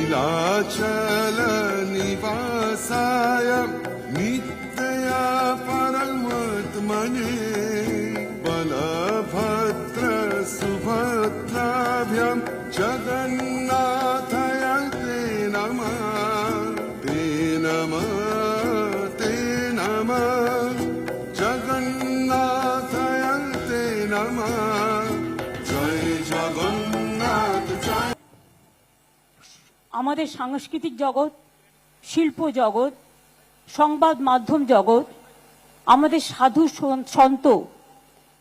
नीलाचलनिवासाय नित्या परमात्मने बलभद्र सुभद्राभ्यां जगन्नाथय ते नमः ते नमः ते नमः আমাদের সাংস্কৃতিক জগৎ, শিল্প জগৎ, সংবাদ মাধ্যম জগৎ, আমাদের সাধু সন্ত,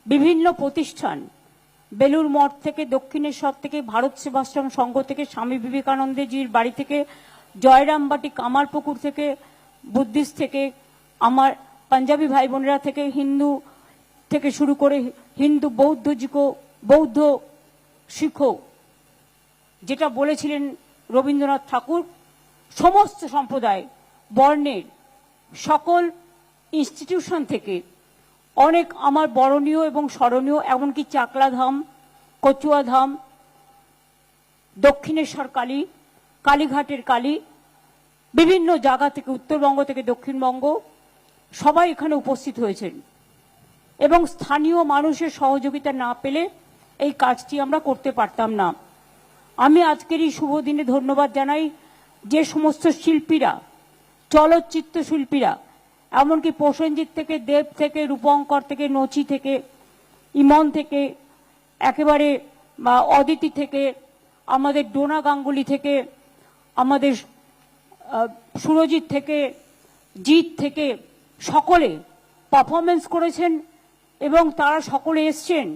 বিভিন্ন প্রতিষ্ঠান বেলুর মঠ থেকে, দক্ষিণেশ্বর থেকে, ভারত সেবাশ্রম সংঘ থেকে, স্বামী বিবেকানন্দজির বাড়ি থেকে, জয়রামবাটি কামারপুকুর থেকে, বুদ্ধিস্ট থেকে, আমার পাঞ্জাবি ভাই বোনেরা থেকে, হিন্দু থেকে শুরু করে হিন্দু বৌদ্ধ জিকো, বৌদ্ধ শিখো, যেটা বলেছিলেন রবীন্দ্রনাথ ঠাকুর সমস্ত সম্প্রদায়, বর্ণের সকল ইনস্টিটিউশন থেকে অনেক আমার বরণীয় এবং স্মরণীয়, এমনকি চাকলা ধাম কচুয়া ধাম দক্ষিণেশ্বর কালী, কালীঘাটের কালী, বিভিন্ন জায়গা থেকে, উত্তরবঙ্গ থেকে দক্ষিণবঙ্গ, সবাই এখানে উপস্থিত হয়েছেন। এবং স্থানীয় মানুষের সহযোগিতা না পেলে এই কাজটি আমরা করতে পারতাম না। আমি আজকের এই শুভ দিনে ধন্যবাদ জানাই যে সমস্ত শিল্পীরা চলচ্চিত্র শিল্পীরা এমনকি প্রসেনজিৎ থেকে, দেব থেকে, রূপঙ্কর থেকে, নচি থেকে, ইমন থেকে, একেবারে অদিতি থেকে, আমাদের ডোনা গাঙ্গুলি থেকে, আমাদের সুরজিৎ থেকে, জিৎ থেকে সকলে পারফরমেন্স করেছেন এবং তারা সকলে এসছেন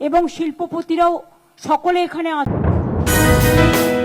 এবং শিল্পপতিরাও সকলে এখানে Música